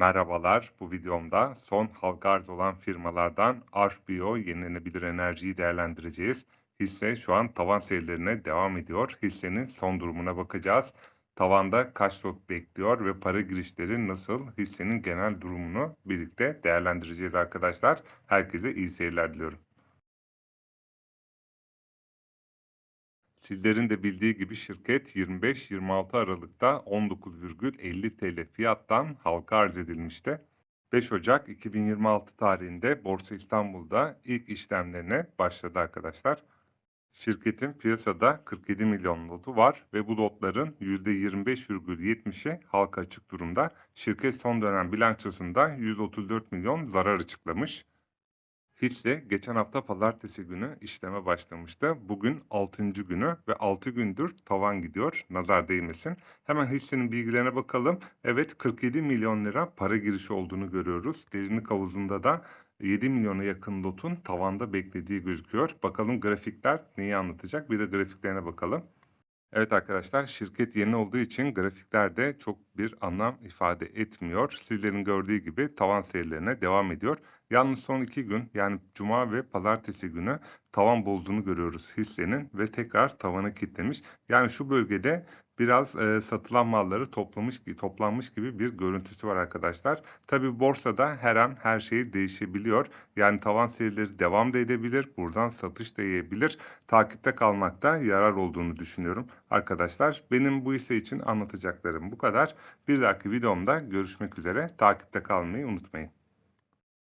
Merhabalar, bu videomda son halka olan firmalardan Arfbio yenilenebilir enerjiyi değerlendireceğiz. Hisse şu an tavan seyirlerine devam ediyor. Hissenin son durumuna bakacağız. Tavanda kaç lot bekliyor ve para girişleri nasıl? Hissenin genel durumunu birlikte değerlendireceğiz arkadaşlar. Herkese iyi seyirler diliyorum. Sizlerin de bildiği gibi şirket 25-26 Aralık'ta 19,50 TL fiyattan halka arz edilmişti. 5 Ocak 2026 tarihinde Borsa İstanbul'da ilk işlemlerine başladı arkadaşlar. Şirketin piyasada 47 milyon lotu var ve bu lotların %25,70'i halka açık durumda. Şirket son dönem bilançosunda 134 milyon zarar açıklamış. Hisse geçen hafta pazartesi günü işleme başlamıştı. Bugün 6. günü ve 6 gündür tavan gidiyor. Nazar değmesin. Hemen hissenin bilgilerine bakalım. Evet 47 milyon lira para girişi olduğunu görüyoruz. Derinlik havuzunda da 7 milyona yakın lotun tavanda beklediği gözüküyor. Bakalım grafikler neyi anlatacak? Bir de grafiklerine bakalım. Evet arkadaşlar şirket yeni olduğu için grafiklerde çok bir anlam ifade etmiyor. Sizlerin gördüğü gibi tavan serilerine devam ediyor. Yalnız son iki gün yani cuma ve pazartesi günü tavan bozduğunu görüyoruz hissenin ve tekrar tavanı kitlemiş. Yani şu bölgede biraz e, satılan malları toplamış toplanmış gibi bir görüntüsü var arkadaşlar. Tabi borsada her an her şey değişebiliyor. Yani tavan serileri devam da edebilir. Buradan satış da yiyebilir. Takipte kalmakta yarar olduğunu düşünüyorum. Arkadaşlar benim bu hisse için anlatacaklarım bu kadar. Bir dahaki videomda görüşmek üzere. Takipte kalmayı unutmayın.